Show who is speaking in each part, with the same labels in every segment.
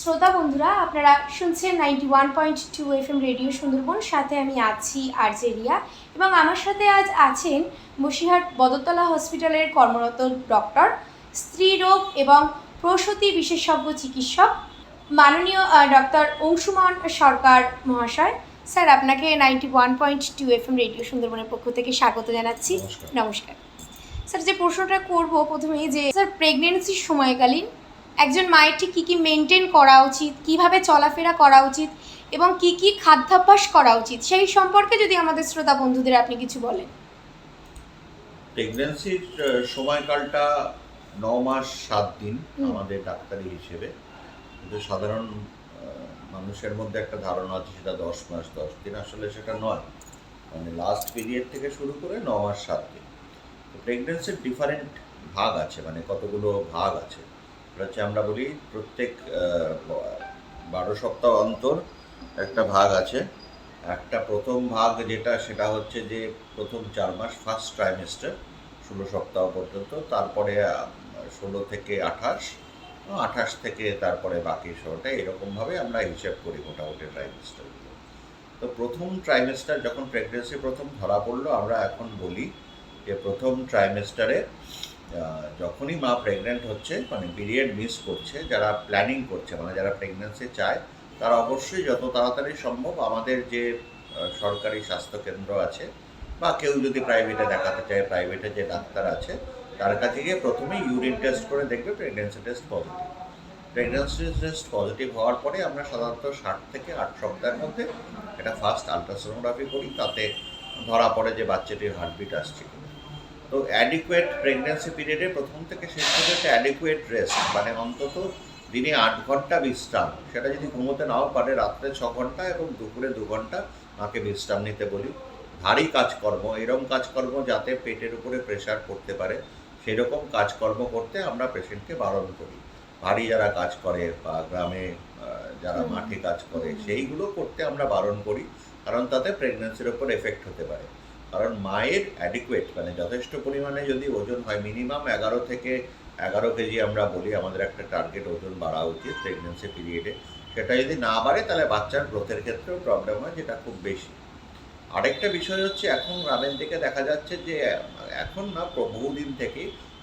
Speaker 1: শ্রোতা বন্ধুরা আপনারা শুনছেন ninety one point two F M radio Sundarban. সাথে আমি আছি আর্জেরিয়া এবং আমার সাথে আজ আছেন বসিরহাট বদরতলা হসপিটালের কর্মরত ডক্টর স্ত্রীরোগ এবং প্রসূতি বিশেষজ্ঞ চিকিৎসক মাননীয় ডক্টর অংশুমান সরকার মহাশয়। স্যার আপনাকে ninety one point two F M radio সুন্দরবনের পক্ষ থেকে স্বাগত জানাচ্ছি।
Speaker 2: নমস্কার।
Speaker 1: নমস্কার। স্যার যে প্রশ্নটা করব প্রথমেই যে স্যার প্রেগনেন্সির সময়কালীন একজন মায়ের ঠিক কী কী মেনটেন করা উচিত কীভাবে চলাফেরা করা উচিত এবং কি কি খাদ্যাভ্যাস করা উচিত সেই সম্পর্কে যদি আমাদের শ্রোতা বন্ধুদের আপনি কিছু বলেন।
Speaker 2: প্রেগন্যান্সির সময়কালটা ন মাস সাত দিন আমাদের ডাক্তারি হিসেবে। কিন্তু সাধারণ মানুষের মধ্যে একটা ধারণা আছে সেটা দশ মাস দশ দিন আসলে সেটা নয়। মানে লাস্ট পিরিয়ড থেকে শুরু করে ন মাস সাত দিন। প্রেগনেন্সির ডিফারেন্ট ভাগ আছে মানে কতগুলো ভাগ আছে। হচ্ছে আমরা বলি প্রত্যেক বারো সপ্তাহ অন্তর একটা ভাগ আছে। একটা প্রথম ভাগ যেটা, সেটা হচ্ছে যে প্রথম চার মাস ফার্স্ট ট্রাইমেস্টার ষোলো সপ্তাহ পর্যন্ত, তারপরে ষোলো থেকে আঠাশ আঠাশ থেকে তারপরে বাকি শোটা এরকমভাবে আমরা হিসেব করি মোটামুটি ট্রাইমেস্টারগুলো তো প্রথম ট্রাইমেস্টার যখন প্রেগনেন্সি প্রথম ধরা পড়ল, আমরা এখন বলি যে প্রথম ট্রাইমেস্টারে যখনই মা প্রেগনেন্ট হচ্ছে মানে পিরিয়ড মিস করছে, যারা প্ল্যানিং করছে মানে যারা প্রেগনেন্সি চায়, তারা অবশ্যই যত তাড়াতাড়ি সম্ভব আমাদের যে সরকারি স্বাস্থ্যকেন্দ্র আছে, বা কেউ যদি প্রাইভেটে দেখাতে চায় প্রাইভেটে যে ডাক্তার আছে, তার কাছে গিয়ে প্রথমেই ইউরিন টেস্ট করে দেখবে pregnancy test positive pregnancy test positive হওয়ার পরে আমরা সাধারণত ষাট থেকে আট সপ্তাহের মধ্যে এটা ফার্স্ট আলট্রাসোনোগ্রাফি করি, তাতে ধরা পড়ে যে বাচ্চাটির হার্টবিট আসছে তো অ্যাডিকুয়েট প্রেগনেন্সি পিরিয়ডে প্রথম থেকে শেষ পর্যন্ত অ্যাডিকুয়েট রেস্ট মানে অন্তত দিনে আট ঘণ্টা বিশ্রাম। সেটা যদি ঘুমোতে নাও পারে রাত্রে ছ ঘণ্টা এবং দুপুরে দু ঘণ্টা মাকে বিশ্রাম নিতে বলি। ভারী কাজকর্ম এরকম কাজকর্ম যাতে পেটের উপরে প্রেশার পড়তে পারে সেরকম কাজকর্ম করতে আমরা পেশেন্টকে বারণ করি। ভারী যারা কাজ করে বা গ্রামে যারা মাঠে কাজ করে সেইগুলো করতে আমরা বারণ করি কারণ তাতে প্রেগনেন্সির ওপর এফেক্ট হতে পারে। কারণ মায়ের অ্যাডিকুয়েট মানে যথেষ্ট পরিমাণে যদি ওজন হয় মিনিমাম এগারো থেকে এগারো কেজি আমরা বলি আমাদের একটা টার্গেট ওজন বাড়া উচিত প্রেগনেন্সি পিরিয়ডে সেটা যদি না বাড়ে তাহলে বাচ্চার গ্রোথের ক্ষেত্রেও প্রবলেম হয় যেটা খুব বেশি আরেকটা বিষয় হচ্ছে এখন গ্রামের দিকে দেখা যাচ্ছে যে এখন না বহুদিন থেকে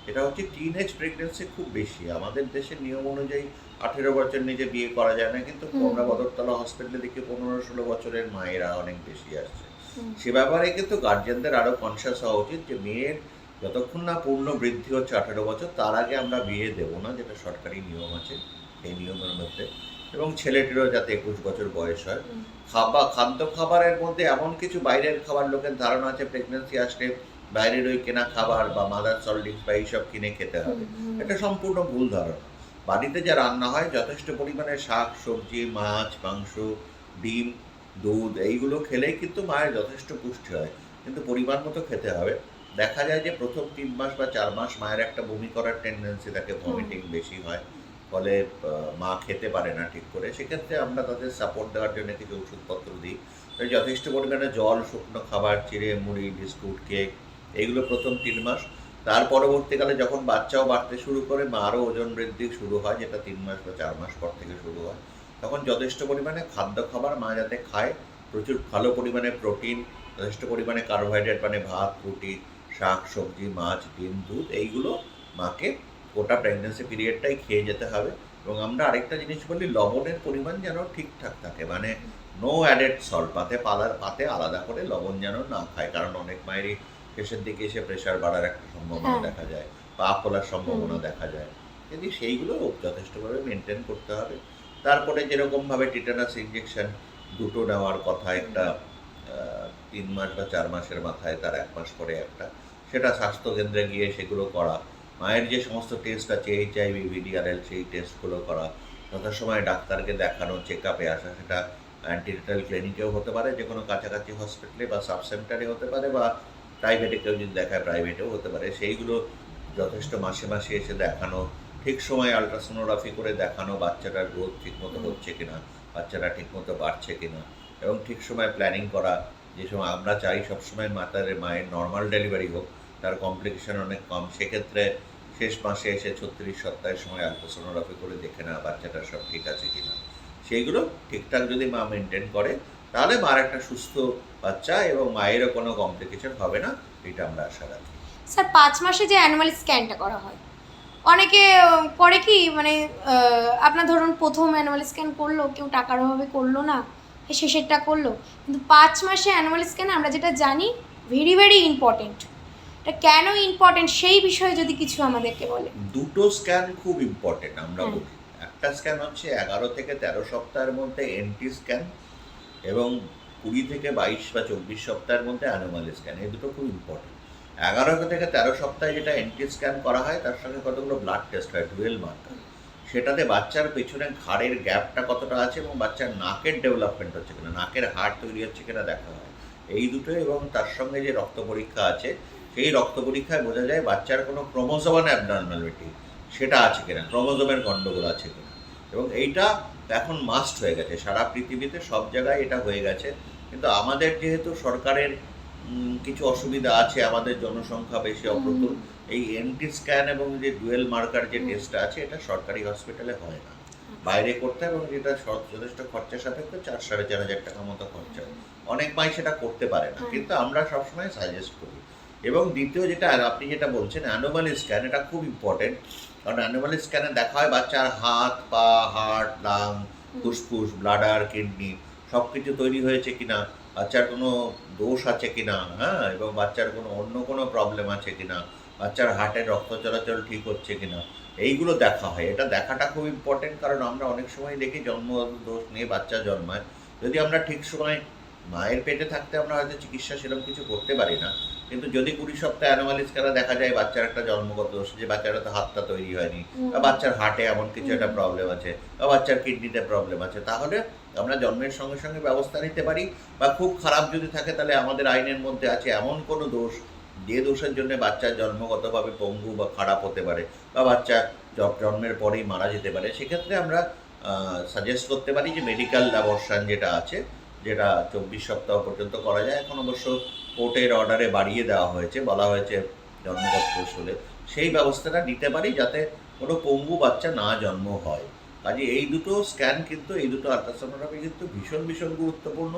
Speaker 2: এটা হচ্ছে টিনেজ প্রেগনেন্সি খুব বেশি আমাদের দেশের নিয়ম অনুযায়ী আঠেরো বছর নিচে বিয়ে করা যায় না কিন্তু। আমরা বদরতলা হসপিটালে দেখি পনেরো ষোলো বছরের মায়েরা অনেক বেশি আসছে। সে ব্যাপারে কিন্তু গার্জেনদের আরও কনসিয়াস হওয়া উচিত যে মেয়ের যতক্ষণ না পূর্ণ বৃদ্ধি হচ্ছে আঠেরো বছর তার আগে আমরা বিয়ে দেবো না যেটা সরকারি নিয়ম আছে সেই নিয়মের মধ্যে। এবং ছেলেটিরও যাতে একুশ বছর বয়স হয়। খাবার খাদ্য খাবারের মধ্যে এমন কিছু বাইরের খাবার লোকের ধারণা আছে প্রেগনেন্সি আসলে বাইরের ওই কেনা খাবার বা মাদার সল্ডিংস বা এইসব কিনে খেতে হবে। এটা সম্পূর্ণ ভুল ধারণা। বাড়িতে যা রান্না হয় যথেষ্ট পরিমাণে শাক সবজি মাছ মাংস ডিম দুধ এইগুলো খেলেই কিন্তু মায়ের যথেষ্ট পুষ্টি হয় কিন্তু পরিমাণ মতো খেতে হবে। দেখা যায় যে প্রথম তিন মাস বা চার মাস মায়ের একটা বমি করার টেন্ডেন্সি থাকে ভমিটিং বেশি হয় ফলে মা খেতে পারে না ঠিক করে। সেক্ষেত্রে আমরা তাদের সাপোর্ট দেওয়ার জন্য কিছু ওষুধপত্র দিই। তো যথেষ্ট পরিমাণে জল শুকনো খাবার চিড়ে মুড়ি বিস্কুট কেক এইগুলো প্রথম তিন মাস। তার পরবর্তীকালে যখন বাচ্চাও বাড়তে শুরু করে মারও ওজন বৃদ্ধি শুরু হয় যেটা তিন মাস বা চার মাস পর থেকে শুরু হয়। তখন যথেষ্ট পরিমাণে খাদ্য খাবার মা যাতে খায় প্রচুর ভালো পরিমাণে প্রোটিন যথেষ্ট পরিমাণে কার্বোহাইড্রেট মানে ভাত রুটি শাক সবজি মাছ ডিম দুধ এইগুলো মাকে গোটা প্রেগনেন্সি পিরিয়ডটাই খেয়ে যেতে হবে। এবং আমরা আরেকটা জিনিস বলি লবণের পরিমাণ যেন ঠিকঠাক থাকে মানে নো অ্যাডেড সল্ট পাতে পালার পাতে আলাদা করে লবণ যেন না খায় কারণ অনেক মায়েরই শেষের দিকে এসে প্রেশার বাড়ার একটা সম্ভাবনা
Speaker 1: হ্যাঁ।
Speaker 2: দেখা যায় পা ফোলার সম্ভাবনা দেখা যায়। কিন্তু সেইগুলো যথেষ্টভাবে মেনটেন করতে হবে তারপরে যেরকমভাবে টিটানাস ইঞ্জেকশন দুটো নেওয়ার কথা, একটা তিন মাস বা চার মাসের মাথায়, তার এক মাস পরে একটা, সেটা স্বাস্থ্যকেন্দ্রে গিয়ে সেগুলো করা। মায়ের যে সমস্ত টেস্ট আছে এইচ আইভি ভিডিআরএল সেই টেস্টগুলো করা। যথাসময়ে ডাক্তারকে দেখানো চেক আপে আসা, সেটা অ্যান্টিনেটাল ক্লিনিকেও হতে পারে যে কোনো কাছাকাছি হসপিটালে বা সাব সেন্টারে হতে পারে, বা প্রাইভেটে কেউ যদি দেখায় প্রাইভেটেও হতে পারে। সেইগুলো যথেষ্ট মাসে মাসে এসে দেখানো ঠিক সময় আলট্রাসোনোগ্রাফি করে দেখানো বাচ্চাটার গ্রোথ ঠিকমতো হচ্ছে কিনা বাচ্চাটা ঠিকমতো বাড়ছে কিনা এবং ঠিক সময় প্ল্যানিং করা যে সময় আমরা চাই সবসময় মাতার মায়ের নর্মাল ডেলিভারি হোক তার কমপ্লিকেশন অনেক কম। সেক্ষেত্রে শেষ মাসে এসে ছত্রিশ সপ্তাহের সময় আলট্রাসোনোগ্রাফি করে দেখে না বাচ্চাটা সব ঠিক আছে কিনা। সেইগুলো ঠিকঠাক যদি মা মেনটেন করে তাহলে মার একটা সুস্থ বাচ্চা এবং মায়েরও কোনো কমপ্লিকেশন হবে না এটা আমরা আশা রাখি।
Speaker 1: স্যার পাঁচ মাসে যে অ্যানুয়াল স্ক্যানটা করা হয় অনেকে করে কি মানে আপনার ধরুন প্রথম অ্যানুয়াল স্ক্যান করল কেউ টাকার অভাবে করল না শেষেরটা করল কিন্তু পাঁচ মাসে অ্যানুয়াল স্ক্যান আমরা যেটা জানি ভেরি ভেরি ইম্পর্টেন্ট এটা কেন ইম্পর্টেন্ট সেই বিষয়ে যদি কিছু আমাদেরকে বলে।
Speaker 2: দুটো স্ক্যান খুব ইম্পর্টেন্ট আমরা বলি। একটা স্ক্যান হচ্ছে এগারো থেকে তেরো সপ্তাহের মধ্যে এনটি স্ক্যান এবং কুড়ি থেকে বাইশ বা চব্বিশ সপ্তাহের মধ্যে অ্যানোমালি স্ক্যান এই দুটো খুব ইম্পর্টেন্ট এগারো থেকে তেরো সপ্তাহে যেটা এনটি স্ক্যান করা হয়, তার সঙ্গে কতগুলো ব্লাড টেস্ট হয় ডুয়েল মার্কার সেটাতে বাচ্চার পেছনে ঘাড়ের গ্যাপটা কতটা আছে এবং বাচ্চার নাকের ডেভেলপমেন্ট হচ্ছে কিনা, নাকের হাড় তৈরি হচ্ছে কিনা দেখা হয়। এই দুটো এবং তার সঙ্গে যে রক্ত পরীক্ষা আছে, সেই রক্ত পরীক্ষায় বোঝা যায় বাচ্চার কোনো ক্রোমোজোমান অ্যাবনর্মালিটি সেটা আছে কিনা, ক্রোমোজোমের গণ্ডগোল আছে কিনা। এবং এইটা এখন মাস্ট হয়ে গেছে, সারা পৃথিবীতে সব জায়গায় এটা হয়ে গেছে। কিন্তু আমাদের যেহেতু সরকারের কিছু অসুবিধা আছে আমাদের জনসংখ্যা বেশি অপ্রতুল। এই এনটি স্ক্যান এবং যে ডুয়েল মার্কার যে। টেস্টটা আছে এটা সরকারি হসপিটালে হয় না। বাইরে করতে হয় এবং যেটা যথেষ্ট খরচা সাপেক্ষ চার সাড়ে চার হাজার টাকার মতো খরচা অনেক মাই সেটা করতে পারে না। কিন্তু আমরা সবসময় সাজেস্ট করি। এবং দ্বিতীয় যেটা আপনি যেটা বলছেন অ্যানোমালি স্ক্যান এটা খুব ইম্পর্টেন্ট কারণ অ্যানোমালি স্ক্যানে দেখা হয় বাচ্চার হাত পা হার্ট লাং ফুসফুস ব্লাডার কিডনি সব কিছু তৈরি হয়েছে কিনা। বাচ্চার কোনো দোষ আছে কি না হ্যাঁ? এবং বাচ্চার কোনো, অন্য কোনো প্রবলেম আছে কি না বাচ্চার হার্টের রক্ত চলাচল ঠিক হচ্ছে কি না এইগুলো দেখা হয়। এটা দেখাটা খুব ইম্পর্টেন্ট কারণ আমরা অনেক সময় দেখি জন্ম দোষ নিয়ে বাচ্চা জন্মায়। যদি আমরা ঠিক সময় মায়ের পেটে থাকতে আমরা হয়তো চিকিৎসা সেরকম কিছু করতে পারি না। কিন্তু যদি কুড়ি সপ্তাহে অ্যানোমালিস খেলা দেখা যায় বাচ্চার একটা জন্মগত দোষ যে বাচ্চার তো হাতটা তৈরি হয়নি বা বাচ্চার হার্টে এমন কিছু একটা প্রবলেম আছে বা বাচ্চার কিডনিতে প্রবলেম আছে তাহলে আমরা জন্মের সঙ্গে সঙ্গে ব্যবস্থা নিতে পারি বা খুব খারাপ যদি থাকে তাহলে আমাদের আইনের মধ্যে আছে এমন কোনো দোষ যে দোষের জন্য বাচ্চার জন্মগতভাবে পঙ্গু বা খারাপ হতে পারে বা বাচ্চা জন্মের পরেই মারা যেতে পারে সেক্ষেত্রে আমরা সাজেস্ট করতে পারি যে মেডিকেল অ্যাবর্শন যেটা আছে যেটা চব্বিশ সপ্তাহ পর্যন্ত করা যায় এখন অবশ্য কোর্টের অর্ডারে বাড়িয়ে দেওয়া হয়েছে বলা হয়েছে জন্মগত হলে সেই ব্যবস্থাটা নিতে পারি যাতে কোনো পঙ্গু বাচ্চা না জন্ম হয়। কাজে এই দুটো স্ক্যান কিন্তু এই দুটো আলট্রাসোনোগ্রাফি কিন্তু ভীষণ ভীষণ গুরুত্বপূর্ণ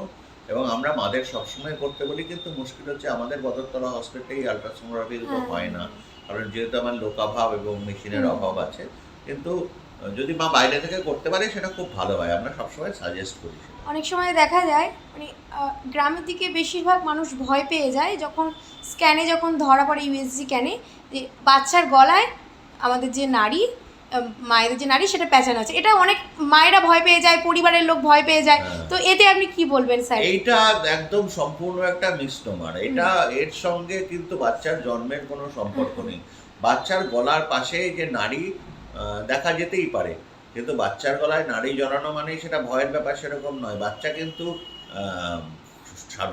Speaker 2: এবং আমরা মাদের সবসময় করতে বলি কিন্তু মুশকিল হচ্ছে আমাদের বদরতলা হসপিটালে এই আলট্রাসোনোগ্রাফি দুটো
Speaker 1: হ্যাঁ।
Speaker 2: হয় না। কারণ যেহেতু আমার লোকাভাব এবং মেশিনের অভাব আছে কিন্তু যদি মা বাইরে থেকে করতে পারে সেটা খুব ভালো হয়। আমরা সবসময় সাজেস্ট করি
Speaker 1: অনেক সময় দেখা যায় মানে গ্রামের দিকে বেশিরভাগ মানুষ ভয় পেয়ে যায় যখন স্ক্যানে যখন ধরা পড়ে ইউএসজি স্ক্যানে যে বাচ্চার গলায় আমাদের যে নারী মায়েদের যে নারী সেটা পেঁচানো আছে। এটা অনেক মায়েরা ভয় পেয়ে যায় পরিবারের লোক ভয় পেয়ে যায়।
Speaker 2: হ্যাঁ।
Speaker 1: তো এতে আপনি কি বলবেন স্যার?
Speaker 2: এইটা একদম সম্পূর্ণ একটা মিসনোমার এটা এর সঙ্গে কিন্তু বাচ্চার জন্মের কোনো সম্পর্ক নেই। বাচ্চার গলার পাশে যে নারী দেখা যেতেই পারে। কিন্তু বাচ্চার গলায় নারী জড়ানো মানেই সেটা ভয়ের ব্যাপার সেরকম নয়। বাচ্চা কিন্তু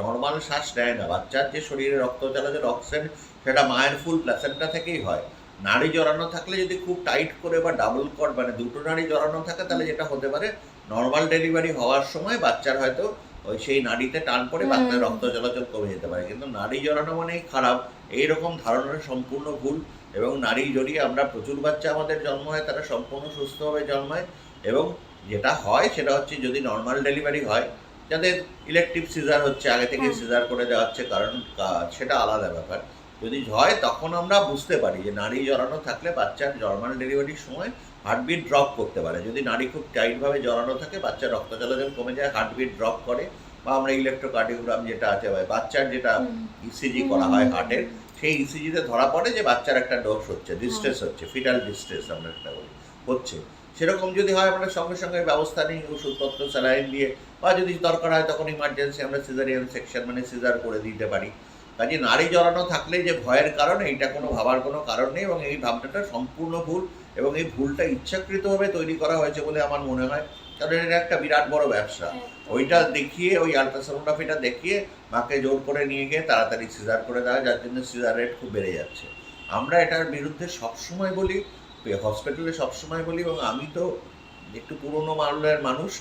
Speaker 2: নর্মাল শ্বাস নেয় না। বাচ্চার যে শরীরে রক্ত চলাচল অক্সিজেন সেটা মায়ের ফুল প্লাসেন্টা থেকেই হয়। নারী জড়ানো থাকলে যদি খুব টাইট করে বা ডাবল কট মানে দুটো নারী জড়ানো থাকে তাহলে যেটা হতে পারে নর্মাল ডেলিভারি হওয়ার সময় বাচ্চার হয়তো ওই সেই নাড়িতে টান পড়ে বাচ্চার রক্ত চলাচল কমে যেতে পারে। কিন্তু নারী জড়ানো মানেই খারাপ। এই রকম ধারণাটা সম্পূর্ণ ভুল। এবং নারী জড়িয়ে আমরা প্রচুর বাচ্চা আমাদের জন্ম হয় তারা সম্পূর্ণ সুস্থভাবে জন্মায় এবং যেটা হয় সেটা হচ্ছে যদি নর্মাল ডেলিভারি হয় যাদের ইলেকট্রিক সিজার হচ্ছে আগে থেকে সিজার করে দেওয়া হচ্ছে কারণ সেটা আলাদা ব্যাপার। যদি হয় তখন আমরা বুঝতে পারি যে নারী জড়ানো থাকলে বাচ্চার নর্মাল ডেলিভারির সময় হার্টবিট ড্রপ করতে পারে। যদি নারী খুব টাইটভাবে জড়ানো থাকে বাচ্চার রক্ত চলাচল কমে যায় হার্টবিট ড্রপ করে বা আমরা ইলেকট্রোকার্ডিওগ্রাম যেটা আছে বাচ্চার যেটা। ইসিজি করা হয় হার্টের সেই ইসিজিতে ধরা পড়ে যে বাচ্চার একটা ডোজ হচ্ছে ডিস্ট্রেস হচ্ছে ফিটাল ডিস্ট্রেস আমরা সেটা বলি, হচ্ছে। সেরকম যদি হয় আমরা সঙ্গে সঙ্গে ব্যবস্থা নিই, ওষুধপত্র স্যালাইন দিয়ে, বা যদি দরকার হয় তখন ইমার্জেন্সি আমরা সিজারিয়ান সেকশন মানে সিজার করে দিতে পারি। কাজে নারী জড়ানো থাকলে যে ভয়ের কারণ, এইটা কোনো ভাবার কোনো কারণ নেই এবং এই ভাবনাটা সম্পূর্ণ ভুল এবং এই ভুলটা ইচ্ছাকৃতভাবে তৈরি করা হয়েছে বলে আমার মনে হয়। কারণ এটা একটা বিরাট বড় ব্যবসা। ওইটা দেখিয়ে ওই আলট্রাসোনোগ্রাফিটা দেখিয়ে মাকে জোর করে নিয়ে গিয়ে তাড়াতাড়ি সিজার করে দেওয়া যার জন্য সিজার রেট খুব বেড়ে যাচ্ছে। আমরা এটার বিরুদ্ধে সবসময় বলি হসপিটালে সবসময় বলি এবং আমি তো একটু পুরনো মামলার মানুষ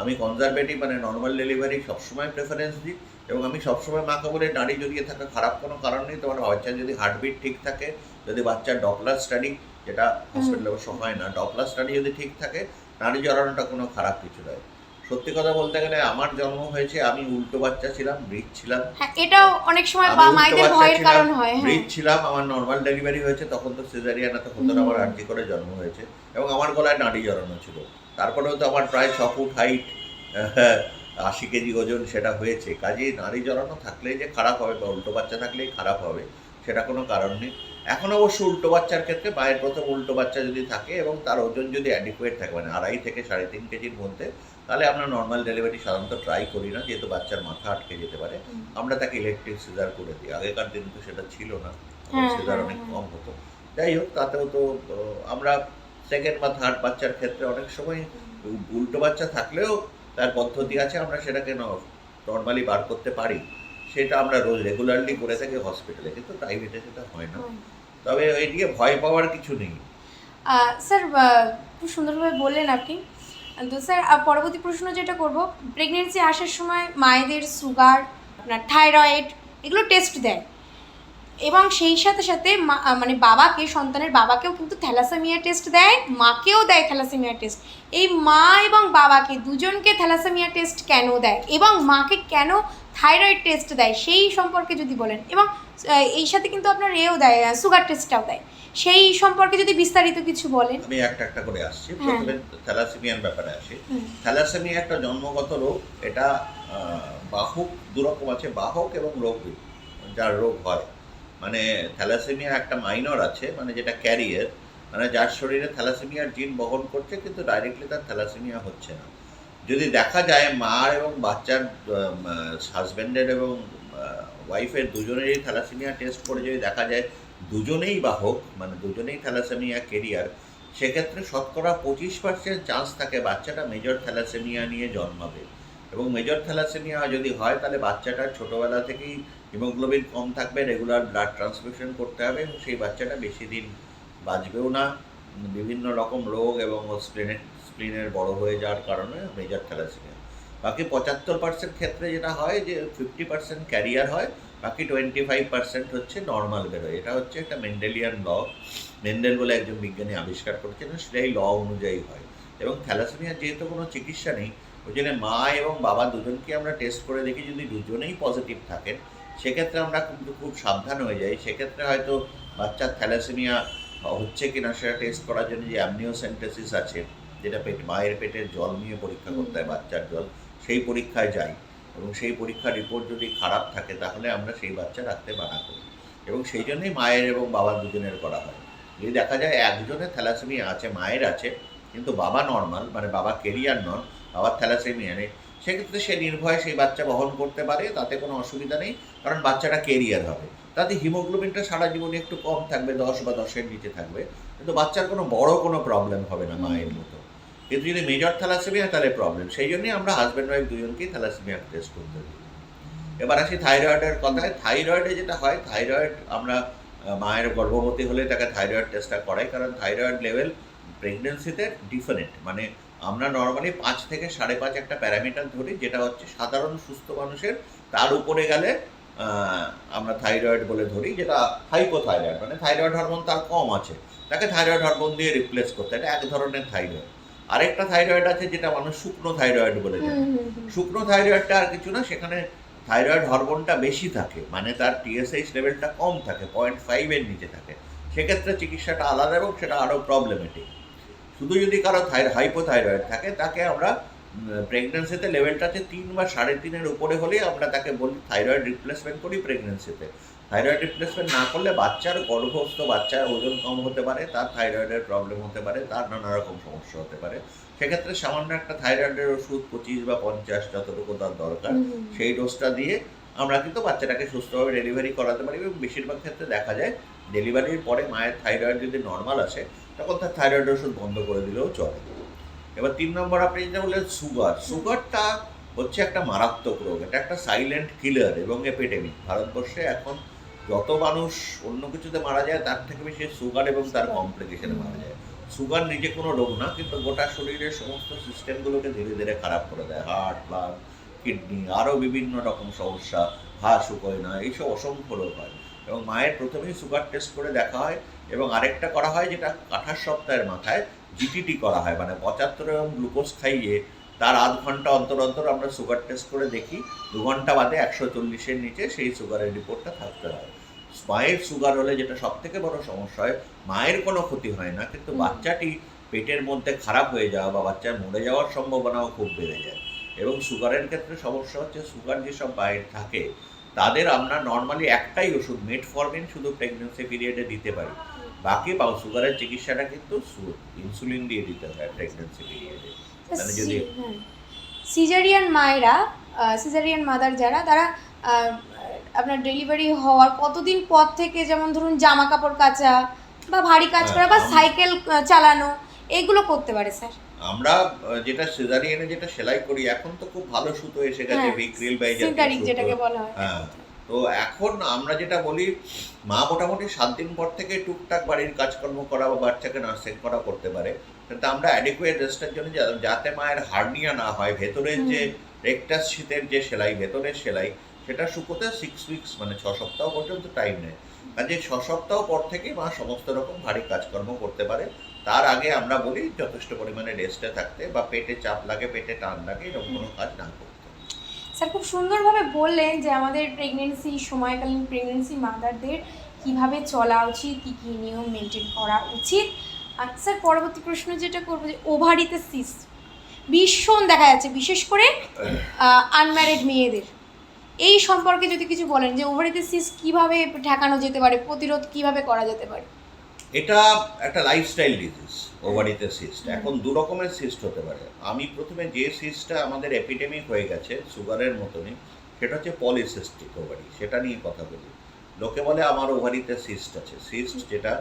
Speaker 2: আমি কনজারভেটিভ মানে নর্মাল ডেলিভারি সবসময় প্রেফারেন্স দিই এবং আমি সবসময় মাকে বলে নারী জড়িয়ে থাকা খারাপ কোনো কারণ নেই তোমার বাচ্চার যদি হার্টবিট ঠিক থাকে যদি বাচ্চার ডপলার স্টাডি যেটা হসপিটালে অবশ্য হয় না ডপলার স্টাডি যদি ঠিক থাকে নারী জড়ানোটা কোনো খারাপ কিছু নয়। সত্যি কথা বলতে গেলে আমার জন্ম হয়েছে আমি উল্টো বাচ্চা ছিলাম ব্রিজ ছিলাম।
Speaker 1: হ্যাঁ এটাও অনেক সময় বা মায়েদের ভয়ের কারণ হয় হ্যাঁ।
Speaker 2: ব্রিজ ছিলাম আমার নর্মাল ডেলিভারি হয়েছে তখন তো সিজারিয়ান এত তখন না
Speaker 1: হুম।
Speaker 2: আমার আর্জি করে জন্ম হয়েছে এবং আমার গলায় নাড়ি জড়ানো ছিল। তারপরেও তো আমার প্রায় ছ ফুট হাইট আশি কেজি ওজন সেটা হয়েছে। কাজেই নাড়ি জড়ানো থাকলেই যে খারাপ হবে বা উল্টো বাচ্চা থাকলেই খারাপ হবে সেটা কোনো কারণ নেই। এখন অবশ্য উল্টো বাচ্চার ক্ষেত্রে মায়ের প্রথম উল্টো বাচ্চা যদি থাকে এবং তার ওজন যদি অ্যাডিকুয়েট থাকে মানে আড়াই থেকে সাড়ে তিন কেজির মধ্যে তাহলে আমরা নর্মাল ডেলিভারি সাধারণত ট্রাই করি না যেহেতু বাচ্চার মাথা আটকে যেতে পারে। আমরা তাকে ইলেকট্রিক সিজার করে দিই। আগেকার দিন তো সেটা ছিল না।
Speaker 1: হ্যাঁ,
Speaker 2: সিজার
Speaker 1: হ্যাঁ,
Speaker 2: অনেক
Speaker 1: হ্যাঁ।
Speaker 2: কম হতো। যাই হোক তাতেও তো আমরা সেকেন্ড বা থার্ড বাচ্চার ক্ষেত্রে অনেক সময় উল্টো বাচ্চা থাকলেও তার পদ্ধতি আছে আমরা সেটাকে নর্মালি বার করতে পারি। সেটা আমরা রোজ রেগুলারলি করে থাকি হসপিটালে কিন্তু প্রাইভেটে সেটা হয় না। তবে এদিকে ভয় পাওয়ার কিছু নেই।
Speaker 1: স্যার খুব সুন্দরভাবে বললেন আপনি। তো স্যার পরবর্তী প্রশ্ন যেটা করব প্রেগনেন্সি আসার সময় মায়েদের সুগার আপনার থাইরয়েড এগুলো টেস্ট দেয়। এবং সেই সাথে সাথে মা- মানে বাবাকে সন্তানের বাবাকেও কিন্তু থ্যালাসেমিয়া টেস্ট দেয় মাকেও দেয় থ্যালাসেমিয়া টেস্ট এই মা এবং বাবাকে দুজনকে থ্যালাসেমিয়া টেস্ট কেন দেয়? এবং মাকে কেন থাইরয়েড টেস্ট দেয় সেই সম্পর্কে যদি বলেন এবং এই সাথে কিন্তু আপনার এও দেয় সুগার টেস্টটাও দেয়। সেই সম্পর্কে যদি বিস্তারিত কিছু বলেন।
Speaker 2: আমি একটা একটা করে আসছি
Speaker 1: হ্যাঁ।
Speaker 2: প্রথমে থ্যালাসেমিয়ার ব্যাপারে আসি। থ্যালাসেমিয়া একটা জন্মগত রোগ এটা বাহক দুরকম আছে বাহক এবং রোগ যার রোগ হয়। মানে থ্যালাসেমিয়া একটা মাইনর আছে মানে যেটা ক্যারিয়ার মানে যার শরীরে থ্যালাসেমিয়ার জিন বহন করছে কিন্তু ডাইরেক্টলি তার থ্যালাসেমিয়া হচ্ছে না। যদি দেখা যায় মার এবং বাচ্চার হাজব্যান্ডের এবং ওয়াইফের দুজনেরই থ্যালাসেমিয়া টেস্ট করে যদি দেখা যায় দুজনেই বাহক মানে দুজনেই থ্যালাসেমিয়া কেরিয়ার সেক্ষেত্রে শতকরা পঁচিশ পার্সেন্ট চান্স থাকে বাচ্চাটা মেজর থ্যালাসেমিয়া নিয়ে জন্মাবে। এবং মেজর থ্যালাসেমিয়া যদি হয়, তাহলে বাচ্চাটার ছোটোবেলা থেকেই হিমোগ্লোবিন কম থাকবে রেগুলার ব্লাড ট্রান্সফিউশন করতে হবে এবং সেই বাচ্চাটা বেশি দিন বাঁচবেও না। বিভিন্ন রকম রোগ এবং স্প্লিনের স্প্লিনের বড় হয়ে যাওয়ার কারণে মেজর থ্যালাসেমিয়া বাকি পঁচাত্তর পার্সেন্ট ক্ষেত্রে যেটা হয় যে ফিফটি পার্সেন্ট ক্যারিয়ার হয়, বাকি টোয়েন্টি ফাইভ পার্সেন্ট হচ্ছে নর্মাল বেরোয়। এটা হচ্ছে একটা মেন্ডেলিয়ান ল মেন্ডেল বলে একজন বিজ্ঞানী আবিষ্কার করেছেন সেটাই ল অনুযায়ী হয়। এবং থ্যালাসেমিয়ার যেহেতু কোনো চিকিৎসা নেই, ওই জন্য মা এবং বাবা দুজনকে আমরা টেস্ট করে দেখি যদি দুজনেই পজিটিভ থাকেন। সেক্ষেত্রে আমরা কিন্তু খুব সাবধান হয়ে যাই। সেক্ষেত্রে হয়তো বাচ্চার থ্যালাসেমিয়া হচ্ছে কিনা সেটা টেস্ট করার জন্য যে অ্যামনিওসেন্টেসিস আছে যেটা পেট, মায়ের পেটের জল নিয়ে পরীক্ষা করতে হয়, বাচ্চার জল, সেই পরীক্ষায় যাই এবং সেই পরীক্ষার রিপোর্ট যদি খারাপ থাকে তাহলে আমরা সেই বাচ্চা রাখতে বানা করি এবং সেই জন্যই মায়ের এবং বাবার দুজনের করা হয়। যদি দেখা যায় একজনের থ্যালাসেমিয়া আছে, মায়ের আছে, কিন্তু বাবা নর্মাল মানে বাবা কেরিয়ার নন, বাবার থ্যালাসেমিয়া নেই, সেক্ষেত্রে সে নির্ভয়ে সেই বাচ্চা বহন করতে পারে, তাতে কোনো অসুবিধা নেই, কারণ বাচ্চাটা কেরিয়ার হবে। তাতে হিমোগ্লোবিনটা সারা জীবনে একটু কম থাকবে, দশ বা দশের নিচে থাকবে, কিন্তু বাচ্চার কোনো বড় কোনো প্রবলেম হবে না মায়ের মতো। কিন্তু যদি মেজর থ্যালাসেমিয়া তাহলে প্রবলেম সেই জন্যই আমরা হাজব্যান্ড ওয়াইফ দুজনকেই থ্যালাসেমিয়া টেস্ট করতে দিই এবার আসি থাইরয়েডের কথায়। থাইরয়েডে যেটা হয় থাইরয়েড আমরা মায়ের গর্ভবতী হলে তাকে থাইরয়েড টেস্টটা করাই। কারণ থাইরয়েড লেভেল প্রেগনেন্সিতে ডিফারেন্ট মানে আমরা নর্মালি পাঁচ থেকে সাড়ে পাঁচ একটা প্যারামিটার ধরি, যেটা হচ্ছে সাধারণ সুস্থ মানুষের, তার উপরে গেলে আমরা থাইরয়েড বলে ধরি, যেটা হাইপোথাইরয়েড মানে থাইরয়েড হরমোন তার কম আছে। তাকে থাইরয়েড হরমোন দিয়ে রিপ্লেস করতে এটা এক ধরনের থাইরয়েড আরেকটা থাইরয়েড আছে যেটা মানুষ শুকনো থাইরয়েড বলে। শুকনো থাইরয়েডটা আর কিছু না সেখানে থাইরয়েড হরমোনটা বেশি থাকে মানে তার টিএসএইচ লেভেলটা কম থাকে পয়েন্ট ফাইভের নিচে থাকে। সেক্ষেত্রে চিকিৎসাটা আলাদা এবং সেটা আরও প্রবলেমেটিক শুধু যদি কারও থাই হাইপোথাইরয়েড থাকে তাকে আমরা প্রেগনেন্সিতে লেভেলটা আছে তিন বা সাড়ে তিনের উপরে হলে আমরা তাকে বলি থাইরয়েড রিপ্লেসমেন্ট করি প্রেগনেন্সিতে থাইরয়েড রিপ্লেসমেন্ট না করলে বাচ্চার গর্ভস্থ বাচ্চার ওজন কম হতে পারে তার থাইরয়েডের প্রবলেম হতে পারে তার নানা রকম সমস্যা হতে পারে। সেক্ষেত্রে সামান্য একটা থাইরয়েডের ওষুধ পঁচিশ বা পঞ্চাশ যতটুকু তার দরকার সেই ডোজটা দিয়ে আমরা কিন্তু বাচ্চাটাকে সুস্থভাবে ডেলিভারি করাতে পারি এবং বেশিরভাগ ক্ষেত্রে দেখা যায় ডেলিভারির পরে মায়ের থাইরয়েড যদি নর্মাল আসে তখন তার থাইরয়েড ওষুধ বন্ধ করে দিলেও চলে। এবার তিন নম্বর আপনি যেটা বললেন সুগার সুগারটা হচ্ছে একটা মারাত্মক রোগ এটা একটা সাইলেন্ট কিলার এবং এপিডেমিক ভারতবর্ষে এখন যত মানুষ অন্য কিছুতে মারা যায়, তার থেকে বেশি সুগার এবং তার কমপ্লিকেশনে মারা যায়। সুগার নিজে কোনো রোগ না, কিন্তু গোটা শরীরের সমস্ত সিস্টেমগুলোকে ধীরে ধীরে খারাপ করে দেয়। হার্ট ব্লাড কিডনি আরও বিভিন্ন রকম সমস্যা ঘা শুকোয় না, এইসব অসংখ্য রোগ হয়। এবং মায়ের প্রথমেই সুগার টেস্ট করে দেখা হয় এবং আরেকটা করা হয় যেটা আঠাশ সপ্তাহের মাথায় জিটিটি করা হয় মানে পঁচাত্তর এবং গ্লুকোজ খাইয়ে তার আধ ঘণ্টা অন্তর অন্তর আমরা সুগার টেস্ট করে দেখি। দু ঘণ্টা বাদে একশো চল্লিশের নিচে সেই সুগারের রিপোর্টটা থাকতে হয়। মায়ের সুগার হলে যেটা সব থেকে বড় সমস্যা হয় মায়ের কোনো ক্ষতি হয় না কিন্তু বাচ্চাটি পেটের মধ্যে খারাপ হয়ে যাওয়া বা বাচ্চার মরে যাওয়ার সম্ভাবনাও খুব বেড়ে যায়। এবং সুগারের ক্ষেত্রে সমস্যা হচ্ছে সুগার যেসব বাইরে থাকে তাদের আমরা নর্মালি একটাই ওষুধ মেটফরমিন শুধু প্রেগনেন্সি পিরিয়ডে দিতে পারি। বাকি বা সুগারের চিকিৎসাটা কিন্তু ইনসুলিন দিয়ে দিতে হয় প্রেগনেন্সি পিরিয়ডে মানে যদি-
Speaker 1: সিজারিয়ান মায়েরা সিজারিয়ান মাদার যারা তারা আপনার ডেলিভারি হওয়ার কতদিন পর থেকে যেমন ধরুন জামা কাপড় কাচা বা ভারী কাজ
Speaker 2: হ্যাঁ,
Speaker 1: করা বা সাইকেল চালানো এগুলো করতে পারে স্যার?
Speaker 2: আমরা যেটা সিজারিয়ানে যেটা সেলাই করি এখন তো খুব ভালো সুতো এসে গেছে
Speaker 1: হ্যাঁ,
Speaker 2: ভিক্রিল বাই
Speaker 1: যেটাকে বলা হয়।
Speaker 2: হ্যাঁ। তো এখন আমরা যেটা বলি মা মোটামুটি সাত দিন পর থেকে টুকটাক বাড়ির কাজকর্ম করা বা বাচ্চাকে নার্সিং করা করতে পারে। কিন্তু আমরা অ্যাডিকুয়েট রেস্টের জন্য যাতে মায়ের হার্নিয়া না হয় ভেতরের যে রেকটাস শীতের যে সেলাই ভেতরের সেলাই সেটা শুকোতে সিক্স উইকস মানে ছ সপ্তাহ পর্যন্ত টাইম নেয়। কাজে ছ সপ্তাহ পর থেকে মা সমস্ত রকম ভারী কাজকর্ম করতে পারে। তার আগে আমরা বলি যথেষ্ট পরিমাণে রেস্টে থাকতে বা পেটে চাপ লাগে পেটে টান লাগে এরকম কোনো কাজ না করতে।
Speaker 1: স্যার খুব সুন্দরভাবে বললেন যে আমাদের প্রেগনেন্সি সময়কালীন প্রেগনেন্সি মাদারদের কীভাবে চলা উচিত, কী কী নিয়ম মেনটেন করা উচিত। আর স্যার, পরবর্তী প্রশ্ন যেটা করব যে ওভারিতে সিস ভীষণ দেখা যাচ্ছে, বিশেষ করে আনম্যারিড মেয়েদের। এই সম্পর্কে যদি কিছু বলেন যে ওভারিতে সিস কীভাবে ঠেকানো যেতে পারে, প্রতিরোধ কীভাবে করা যেতে পারে?
Speaker 2: এটা একটা লাইফস্টাইল ডিজিজ ওভারিতে সিস্ট এখন দু রকমের সিস্ট হতে পারে। আমি প্রথমে যে সিস্টটা আমাদের এপিডেমিক হয়ে গেছে সুগারের মতনই সেটা হচ্ছে পলিসিস্টিক ওভারি সেটা নিয়ে কথা বলি। লোকে বলে আমার ওভারিতে সিস্ট আছে। সিস্ট যেটা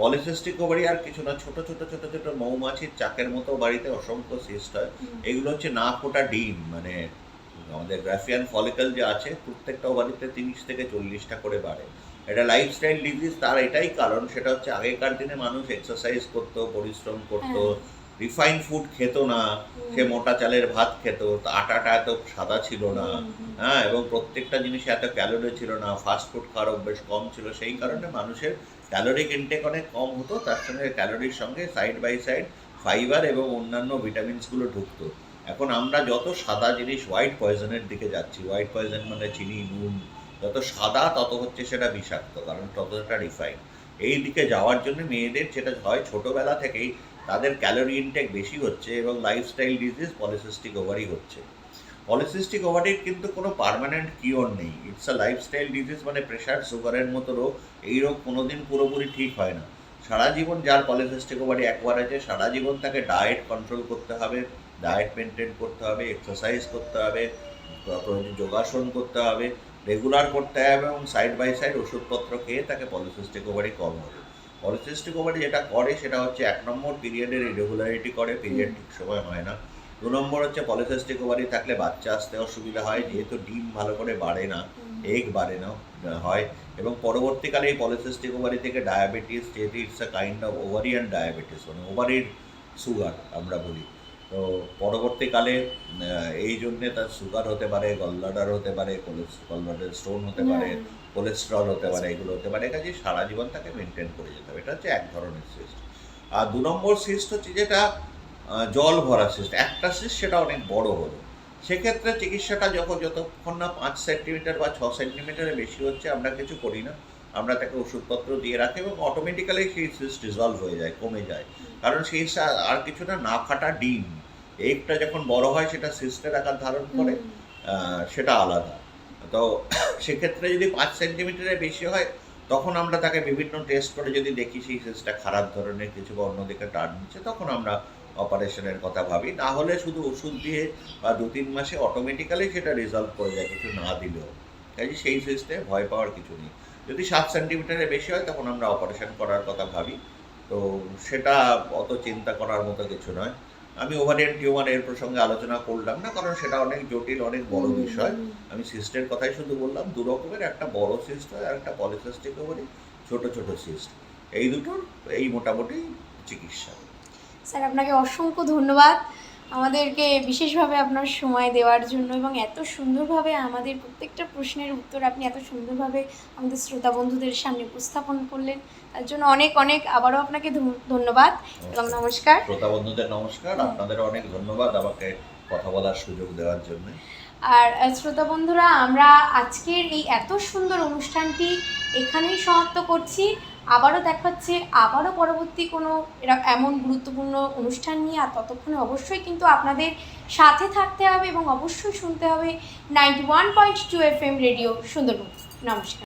Speaker 2: পলিসিস্টিক ওভারি আর কিছু না ছোট ছোট ছোট ছোট মৌমাছির চাকের মতো বাড়িতে অসংখ্য সিস্ট হয়। এগুলো হচ্ছে না ফোটা ডিম মানে আমাদের গ্রাফিয়ান ফলিকল যে আছে প্রত্যেকটা ওভারিতে তিরিশ থেকে চল্লিশটা করে বাড়ে। এটা লাইফস্টাইল ডিজিজ তার এটাই কারণ। সেটা হচ্ছে আগেকার দিনে মানুষ এক্সারসাইজ করতো পরিশ্রম করতো রিফাইন ফুড খেত না সে মোটা চালের ভাত খেত আটাটা এত সাদা ছিল না। হ্যাঁ এবং প্রত্যেকটা জিনিসে এত ক্যালোরি ছিল না ফাস্ট ফুড খাওয়ার অভ্যেস কম ছিল সেই কারণে মানুষের ক্যালোরিক ইনটেক অনেক কম হতো তার সঙ্গে ক্যালোরির সঙ্গে সাইড বাই সাইড ফাইবার এবং অন্যান্য ভিটামিনসগুলো ঢুকতো। এখন আমরা যত সাদা জিনিস হোয়াইট পয়জনের দিকে যাচ্ছি। হোয়াইট পয়জন মানে চিনি নুন যত সাদা, তত হচ্ছে সেটা বিষাক্ত, কারণ ততটা রিফাইন এই দিকে যাওয়ার জন্য মেয়েদের সেটা হয় ছোটোবেলা থেকেই তাদের ক্যালোরি ইনটেক বেশি হচ্ছে এবং লাইফস্টাইল ডিজিজ পলিসিস্টিক ওভারি হচ্ছে। পলিসিস্টিক ওভারির কিন্তু কোনো পার্মানেন্ট কিওর নেই। ইটস আ লাইফস্টাইল ডিজিজ মানে প্রেশার সুগারের মতো রোগ, এই রোগ কোনোদিন পুরোপুরি ঠিক হয় না। সারা জীবন যার পলিসিস্টিক ওভারি একবার আছে, সারা জীবন তাকে ডায়েট কন্ট্রোল করতে হবে ডায়েট মেনটেন করতে হবে এক্সারসাইজ করতে হবে যোগাসন করতে হবে রেগুলার করতে হবে এবং সাইড বাই সাইড ওষুধপত্র খেয়ে তাকে পলিসিস্টিক ওভারি কম হবে। পলিসিস্টিক ওভারি যেটা করে সেটা হচ্ছে এক নম্বর পিরিয়ডের ইরেগুলারিটি করে পিরিয়ড ঠিক সময় হয় না। দু নম্বর হচ্ছে পলিসিস্টিক ওভারি থাকলে বাচ্চা আসতে অসুবিধা হয় যেহেতু ডিম ভালো করে বাড়ে না এগ বাড়ে না হয় এবং পরবর্তীকালে এই পলিসিস্টিক ওভারি থেকে ডায়াবেটিস যেহেতু it's a kind of ovarian diabetes মানে ওভারির সুগার আমরা বলি। তো পরবর্তীকালে এই জন্যে তার সুগার হতে পারে গলব্লাডার হতে পারে গলব্লাডার স্টোন হতে পারে কোলেস্ট্রল হতে পারে এগুলো হতে পারে। কাজে সারা জীবন তাকে মেনটেন করে যেতে হবে এটা হচ্ছে এক ধরনের সিস্ট আর দু নম্বর সিস্ট হচ্ছে যেটা জল ভরা সিস্ট একটা সিস্ট সেটা অনেক বড় হলো। সেক্ষেত্রে চিকিৎসাটা যখন যতক্ষণ না পাঁচ সেন্টিমিটার বা ছ সেন্টিমিটারের বেশি হচ্ছে আমরা কিছু করি না। আমরা তাকে ওষুধপত্র দিয়ে রাখি এবং অটোমেটিক্যালি সেই সিস্ট রিজলভ হয়ে যায় কমে যায়। কারণ সেই আর কিছু না না ফাটা ডিম। এগটা যখন বড় হয় সেটা সিস্টের আকার ধারণ করে সেটা আলাদা। তো সেক্ষেত্রে যদি পাঁচ সেন্টিমিটারের বেশি হয় তখন আমরা তাকে বিভিন্ন টেস্ট করে যদি দেখি সেই সিস্টটা খারাপ ধরনের কিছু বা অন্যদিকে টার্ন নিচ্ছে তখন আমরা অপারেশনের কথা ভাবি। না হলে শুধু ওষুধ দিয়ে বা দু তিন মাসে অটোমেটিক্যালি সেটা রিজলভ করে যায় কিছু না দিলেও। কাজে সেই সিস্টে ভয় পাওয়ার কিছু নেই। যদি সাত সেন্টিমিটারের বেশি হয় তখন আমরা অপারেশন করার কথা ভাবি। তো সেটা অত চিন্তা করার মতো কিছু নয়। আমি ওভারিয়ান টিউমার এর প্রসঙ্গে আলোচনা করলাম না কারণ সেটা অনেক জটিল অনেক বড় বিষয়। আমি সিস্টের কথাই শুধু বললাম দু রকমের একটা বড় সিস্ট হয় আর একটা পলিসিস্টিক ওভারি ছোট ছোট সিস্ট। এই দুটোর এই মোটামুটি চিকিৎসা।
Speaker 1: স্যার আপনাকে অসংখ্য ধন্যবাদ। আমাদেরকে বিশেষভাবে আপনার সময় দেওয়ার জন্য এবং এত সুন্দরভাবে আমাদের প্রত্যেকটা প্রশ্নের উত্তর আপনি এত সুন্দরভাবে আমাদের শ্রোতা বন্ধুদের সামনে উপস্থাপন করলেন। তার জন্য অনেক অনেক আবারও আপনাকে ধন্য- ধন্যবাদ এবং নমস্কার।
Speaker 2: শ্রোতা বন্ধুদের নমস্কার। আপনাদের অনেক ধন্যবাদ আমাকে কথা বলার সুযোগ দেওয়ার জন্য।
Speaker 1: আর শ্রোতা বন্ধুরা আমরা আজকের এই এত সুন্দর অনুষ্ঠানটি এখানেই সমাপ্ত করছি। আবারও দেখাচ্ছে, আবারও পরবর্তী কোনো এমন গুরুত্বপূর্ণ অনুষ্ঠান নিয়ে আর ততক্ষণে অবশ্যই কিন্তু আপনাদের সাথে থাকতে হবে এবং অবশ্যই শুনতে হবে ninety one point two F M radio Sundarban. নমস্কার।